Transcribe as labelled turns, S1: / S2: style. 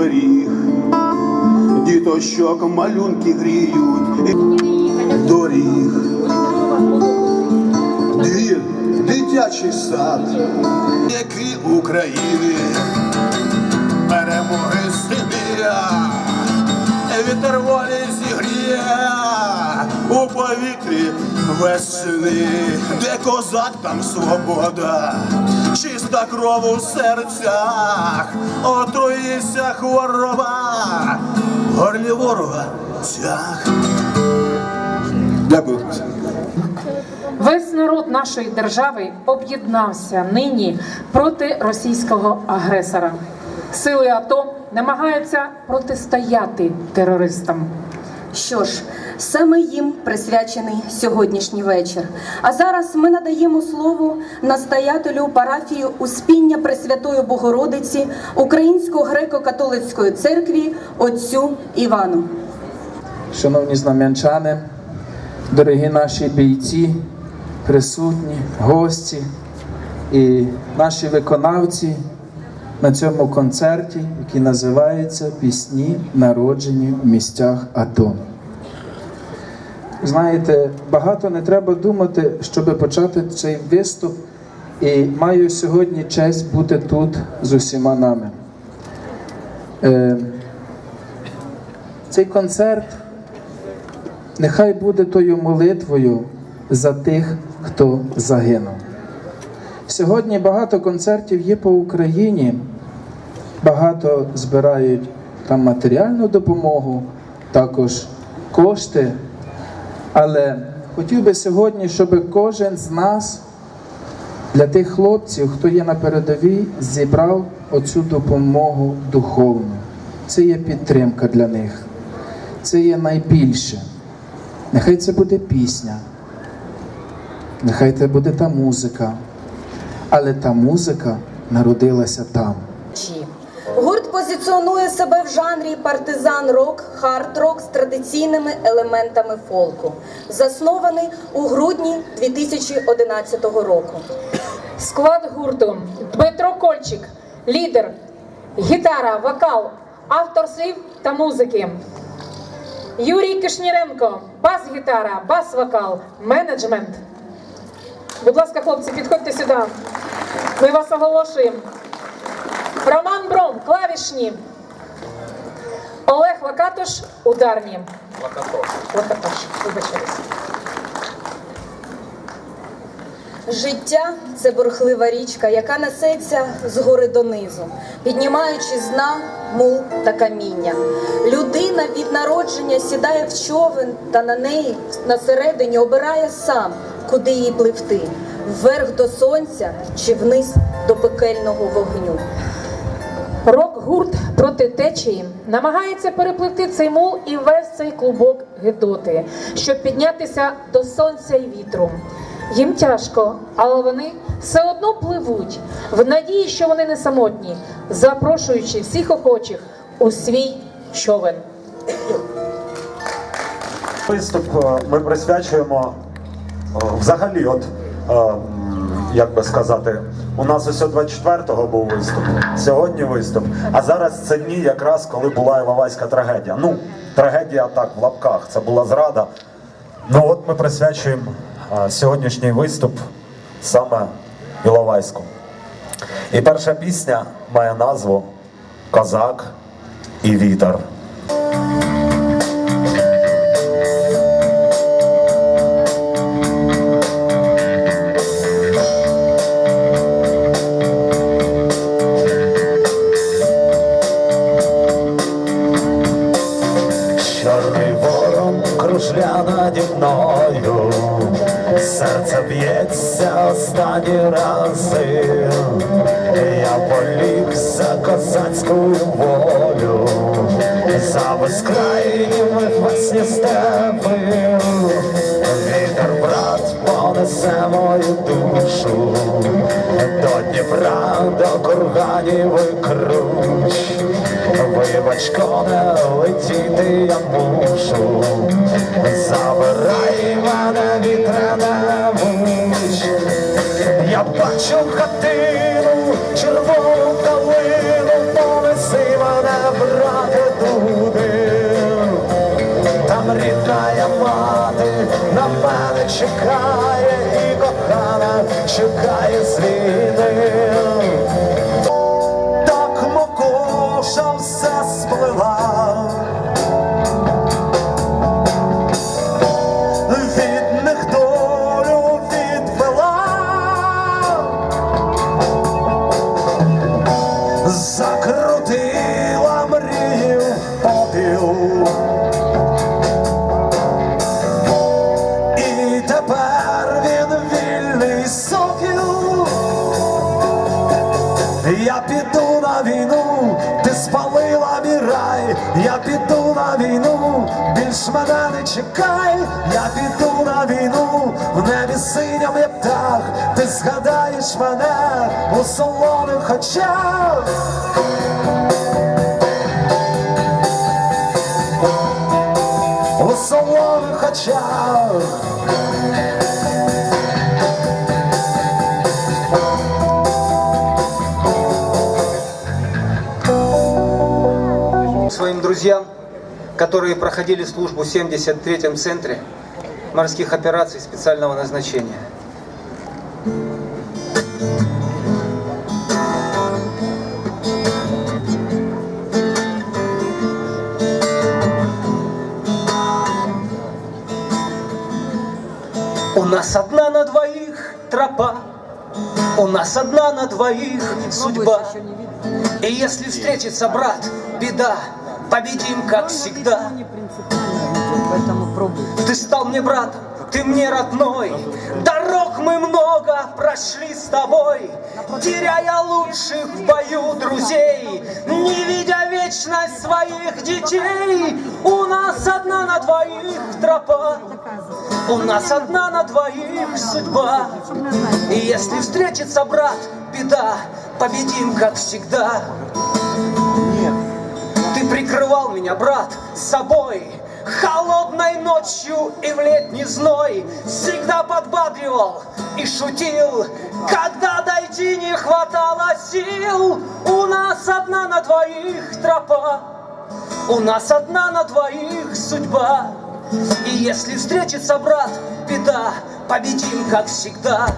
S1: оберіг, діточок малюнки гріють. Доріг. Двір, дитячий сад, які України, перемоги сим'я, вітер волі зігріє. У повітрі весни, де козак там свобода, чиста кров у серцях, отруїться хвороба, горлі ворога тяг. Дякую.
S2: Весь народ нашої держави об'єднався нині проти російського агресора. Сили АТО намагаються протистояти терористам.
S3: Що ж, саме їм присвячений сьогоднішній вечір. А зараз ми надаємо слово настоятелю парафії Успіння Пресвятої Богородиці Української греко-католицької церкві отцю Івану.
S4: Шановні знам'янчани, дорогі наші бійці, присутні, гості і наші виконавці на цьому концерті, який називається Пісні, народжені в місцях АТО. Знаєте, багато не треба думати, щоб почати цей виступ, і маю сьогодні честь бути тут з усіма нами. Е, цей концерт нехай буде тою молитвою за тих, хто загинув. Сьогодні багато концертів є по Україні, багато збирають там матеріальну допомогу, також кошти. Але хотів би сьогодні, щоб кожен з нас для тих хлопців, хто є на передовій, зібрав оцю допомогу духовну. Це є підтримка для них. Це є найбільше. Нехай це буде пісня, нехай це буде та музика, але та музика народилася там.
S3: Гурт позиціонує себе в жанрі партизан-рок, хард-рок з традиційними елементами фолку, заснований у грудні 2011 року.
S2: Склад гурту Дмитро Кольчик, лідер, гітара, вокал, автор слів та музики. Юрій Кишніренко, бас-гітара, бас-вокал, менеджмент. Будь ласка, хлопці, підходьте сюди. Ми вас оголошуємо. Роман Бром, клавішні. Олег Лакатош, ударні. Лакатош. Лакатош.
S3: Життя це бурхлива річка, яка несеться згори донизу, піднімаючи з дна мул та каміння. Людина від народження сідає в човен та на неї на середині обирає сам, куди їй пливти вверх до сонця чи вниз до пекельного вогню.
S2: Рок-гурт проти течії намагається перепливти цей мул і весь цей клубок гидоти, щоб піднятися до сонця і вітру. Їм тяжко, але вони все одно пливуть в надії, що вони не самотні, запрошуючи всіх охочих у свій човен.
S5: Виступ е, ми присвячуємо взагалі, от е, як би сказати, у нас ось 24-го був виступ, сьогодні виступ, а зараз це дні якраз коли була Іловайська трагедія. Ну, трагедія так в лапках, це була зрада. Ну от ми присвячуємо е, сьогоднішній виступ саме Іловайську. І перша пісня має назву Козак і вітер. Чорний ворон кружля наді мною, серце б'ється останні рази, я поліг за козацьку волю, за безкрайні весні степи, несе мою душу, до Дніпра, до курганів і круч, вибачко не летіти я мушу, забирай мене вітряна муч, я бачу хатину, червону калину, понеси мене, брати туди, там рідна я мати на мене чекає, і кохана чекає зміни. Так мокоша все сплила. Від них долю відвела. Закрутила мрію попіл. Я піду на війну, більш мене не чекай, я піду на війну, в небі синям є птах, ти згадаєш мене у солоних очах.
S6: Своим друзьям, которые проходили службу в 73-м центре морских операций специального назначения. У нас одна на двоих тропа, у нас одна на двоих судьба. И если встретится брат, беда, победим, как всегда. Ты стал мне братом, ты мне родной. Дорог мы много прошли с тобой, теряя лучших в бою друзей, не видя вечность своих детей. У нас одна на двоих тропа, у нас одна на двоих судьба. И если встретится брат, беда, победим, как всегда. Прикрывал меня, брат, с собой. Холодной ночью и в летний зной Всегда подбадривал и шутил. Когда дойти не хватало сил У нас одна на двоих тропа. У нас одна на двоих судьба. И если встретится брат, беда. Победим, как всегда